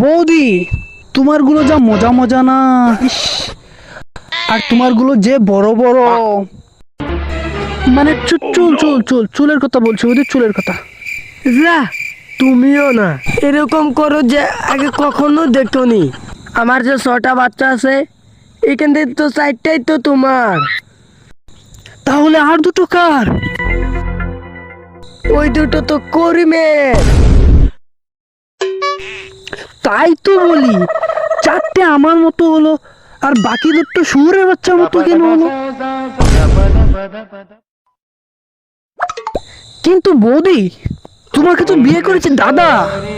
বৌদি তোমারগুলো যা মজা মজা না আর তোমারগুলো যে বড় বড়। মানে চুল চুল চুল চুল চুলের কথা বলছি ওদের চুলের কথা। যা তুমিও না। এরকম করো যে আগে কখনো দেখনি। আমার যে ছটা বাচ্চা আছে এখান থেকে তো চারটাই তো তোমার। তাহলে আর দুটো কার? ওই দুটো তো করিমের। তাই তো বলি। চারটে আমার মতো হলো আর বাকি দুটো শুয়োরের বাচ্চার মতো কেন হলো? কিন্তু বৌদি তোমাকে তো বিয়ে করেছে দাদা।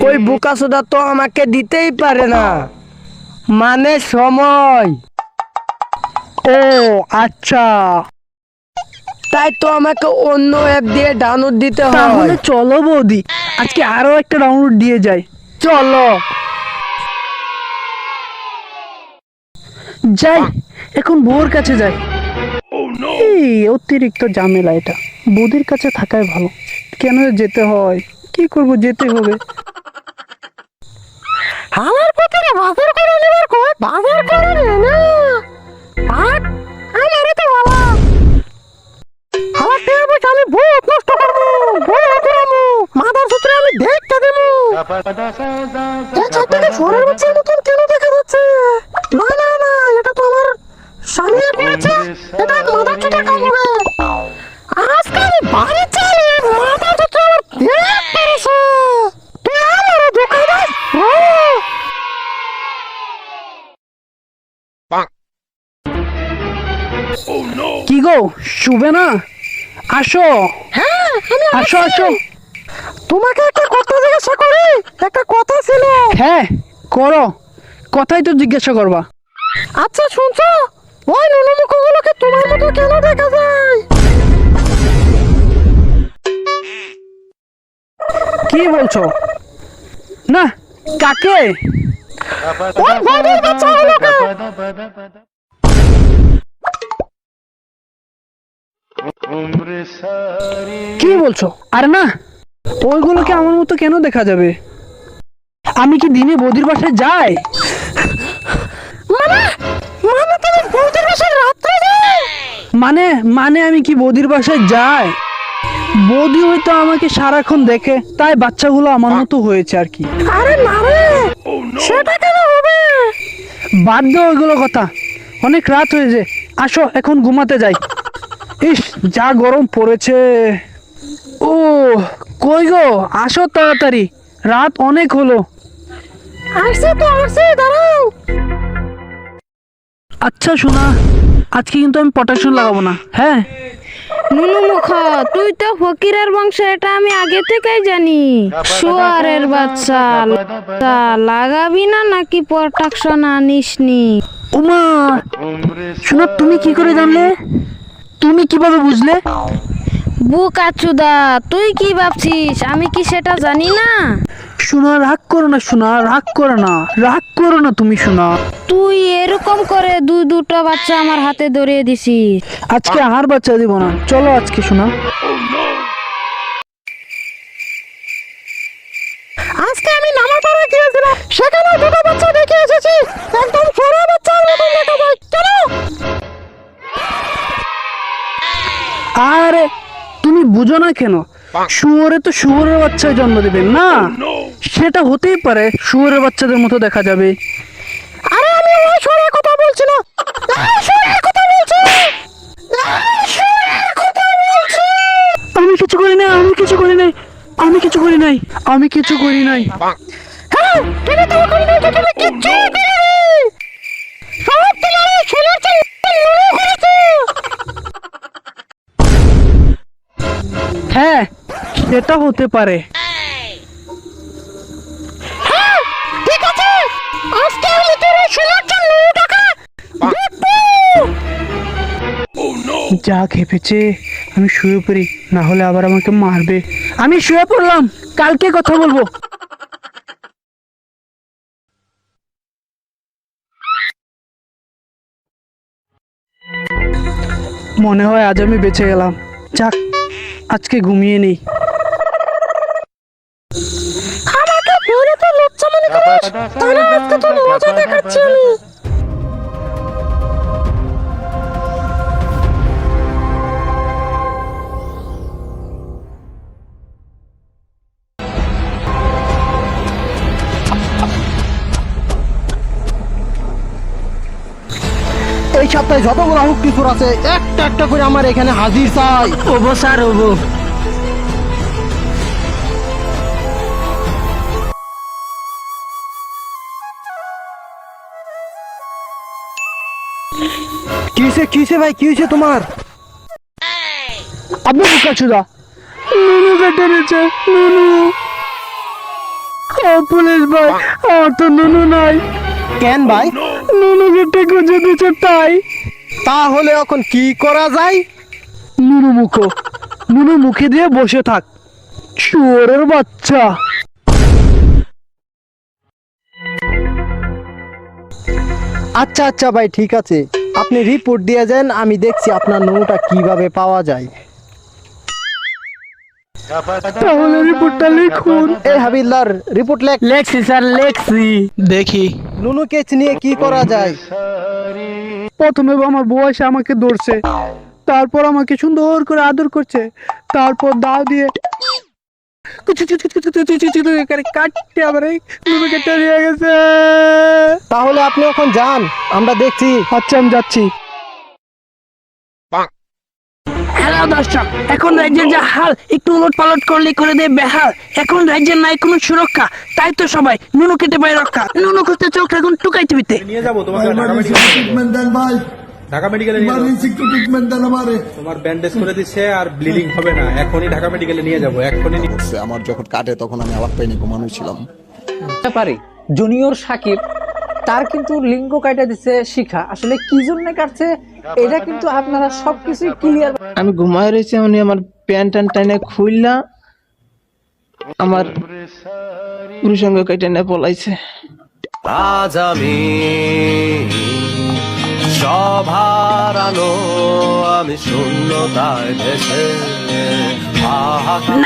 ওই বোকা সোদা তো আমাকে দিতেই পারে না। মানে সময়। ও আচ্ছা। তাই তো আমাকে অন্য অ্যাপ দিয়ে ডাউনলোড দিতে তাহলে হয় চলো বৌদি আজকে আরও একটা ডাউনলোড দিয়ে যাই। চলো। যাই এখন বউর কাছে যাই। এই অতিরিক্ত ঝামেলা এটা। বৌদির কাছে থাকাই ভালো। কেন যেতে হয়? কি করব যেতে হবে। আমার পুত্রে বাজার করে নেবার কই? বাজার করে নে না। আর আমার তো বাবা। আমার বসে আমি বহুত নষ্ট করব বহুত করব মাদার সূত্রে আমি দেখতে দেব। দেবো চারটাকে ফোনের বাচ্চার শুবে না? আসো। হ্যাঁ আমি আসো আসো। তোমাকে একটা কথা জিজ্ঞাসা করি? একটা কথা ছিল। হ্যাঁ করো। কথাই তো জিজ্ঞাসা করবা। আচ্ছা শুনছো? ওই নুনুমুখগুলোকে তোমার মতো কেন দেখা যায়? কি বলছো? না কাকে? ওই বড়ির কি বলছো? আর না ওইগুলোকে আমার মতো কেন দেখা যাবে? আমি কি দিনে বৌদির বাসায় যাই? মানে মানে আমি কি বৌদির বাসায় যাই? বৌদি হয়তো আমাকে সারাক্ষণ দেখে তাই বাচ্চাগুলো আমার মতো হয়েছে আর কি। আরে না রে সেটা কেন হবে? বাদ দাও ওইগুলো কথা। অনেক রাত হয়েছে। আসো এখন ঘুমাতে যাই। ইস যা গরম পড়েছে। ও কই গো? আসো তাড়াতাড়ি। রাত অনেক হলো। আসছে তো আসছে দাঁড়াও। আচ্ছা শোনা আজকে কিন্তু আমি পটাশন লাগাবো না হ্যাঁ? নুনু মুখ তুই তো ফকিরের বংশ এটা আমি আগে থেকেই জানি। শুয়ারের বাচ্চা তা লাগাবি না নাকি প্রোটেকশন আনিসনি? উমা শোনা তুমি কি করে জানলে? তুমি কীভাবে বুঝলে? বুক আচুদা তুই কি ভাবছিস? আমি কি সেটা জানি না? শোনা রাগ করো না শোনা রাগ করো না রাগ করো না তুমি শোনা তুই এরকম করে দু দুটো বাচ্চা আমার হাতে ধরিয়ে দিছিস। আজকে আর বাচ্চা দিব না। চলো আজকে শোনা আজকে আমি নামার পরে গিয়েছিলাম। সেখানে দুটো বাচ্চা না কেন? শুয়োরে তো শুয়োরের বাচ্চায় জন্ম দেবে না? সেটা হতেই পারে, শুয়োরের বাচ্চাদের মতো দেখা যাবে। আরে আমি ওই কথা বলছি না। কথা বলছি! আমি কিছু করি নাই, আমি কিছু করি নাই, আমি কিছু করি নাই, আমি কিছু করি নাই। হ্যাঁ তো কিচ্ছু! সেটা হতে পারে। হ্যাঁ ঠিক আছে। আজকে আমি তোর ওই শোয়ের চেয়ে টাকা যা খেপেছে আমি শুয়ে পড়ি না হলে আবার আমাকে মারবে। আমি শুয়ে পড়লাম কালকে কথা বলব। মনে হয় আজ আমি বেঁচে গেলাম। যাক আজকে ঘুমিয়ে নেই। সপ্তাহে যতগুলো হুক কিশোর আছে একটা একটা করে আমার এখানে হাজির চাই। ওবো স্যার ওবো কিসে কিসে ভাই? কি হয়েছে তোমার? আব্বু বুকা চুদা নুনু কেটে নিচ্ছে নুনু। পুলিশ ভাই আমার তো নুনু নাই। কেন ভাই? নুনু কেটে খুঁজে দিচ্ছে তাই। তাহলে এখন কি করা যায়? নুনু মুখো নুনু মুখে দিয়ে বসে থাক। চোরের বাচ্চা। আচ্ছা আচ্ছা ভাই ঠিক আছে। আপনি রিপোর্ট দিয়ে যান আমি দেখছি আপনার নুনুটা কীভাবে পাওয়া যায়। তাহলে রিপোর্টটা লিখুন। এই হাবিলদার রিপোর্ট লেখ। লেখছি স্যার লেখছি। দেখি। নুনুকে নিয়ে কি করা যায়? প্রথমে আমার বউ এসে আমাকে ধরছে তারপর আমাকে সুন্দর করে আদর করছে তারপর দাও দিয়ে কুচু কুচু কুচু কুচু কুচু কুচু কুচু তাহলে আপনি এখন যান আমরা দেখছি। আচ্ছা আমি যাচ্ছি। হ্যালো দর্শক এখন রাজ্যের যা হাল একটু উলট পালট করলে করে দেয় বেহাল। এখন রাজ্যের নাই কোনো সুরক্ষা তাই তো সবাই নুনু কেটে পায় রক্ষা। নুনু খুঁজতে চোখ রাখুন টুকাই টিভিতে নিয়ে যাব তোমাকে ঢাকা ট্রিটমেন্ট দেন ভাই ঢাকা মেডিকেলে নিয়ে ইমার্জেন্সি ট্রিটমেন্ট দেন আমারে। তোমার ব্যান্ডেজ করে দিচ্ছে আর ব্লিডিং হবে না। এখনই ঢাকা মেডিকেলে নিয়ে যাব এখনই আমার যখন কাটে তখন আমি আবার পাইনি ঘুমানো ছিলাম। পারে জুনিয়র সাকিব তার কিন্তু লিঙ্গ কাটা দিচ্ছে শিখা। আসলে কি জন্য কাটছে? এটা কিন্তু আপনারা সবকিছু ক্লিয়ার আমি ঘুমায় রয়েছি উনি আমার প্যান্ট ট্যান্ট টাইনে খুললা আমার পুরুষাঙ্গ কেটে নিয়ে পলাইছে। আজ আমি সভার আলো আমি শূন্যতায় ভেসে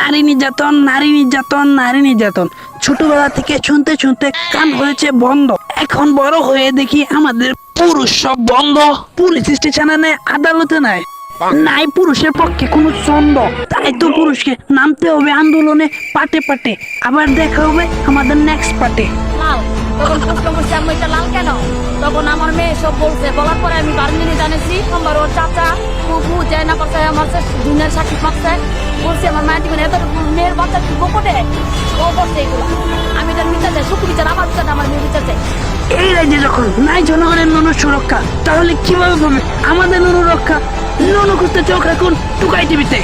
নারী নির্যাতন নারী নির্যাতন নারী নির্যাতন। ছোটবেলা থেকে শুনতে শুনতে কান হয়েছে বন্ধ। এখন বড় হয়ে দেখি আমাদের পুরুষ সব বন্ধ। পুলিশ স্টেশনে নেয় আদালতে নেয় নাই পুরুষের পক্ষে কোনো ছন্দ। তাই তো পুরুষকে নামতে হবে আন্দোলনে পাটে পাটে। আবার দেখা হবে আমাদের নেক্সট পাটে। তখন আমি কেন? তখন আমার মেয়ে সব বলছে পরে আমি আমার ওর চাচা না আমার মায়ের বাচ্চা আমি চাই এই রাজ্যে যখন নাই জনগণের নুনু সুরক্ষা, তাহলে কীভাবে হবে? আমাদের নুনু রক্ষা নুনু খুঁজতে চোখ রাখুন টুকাই টিভিতে।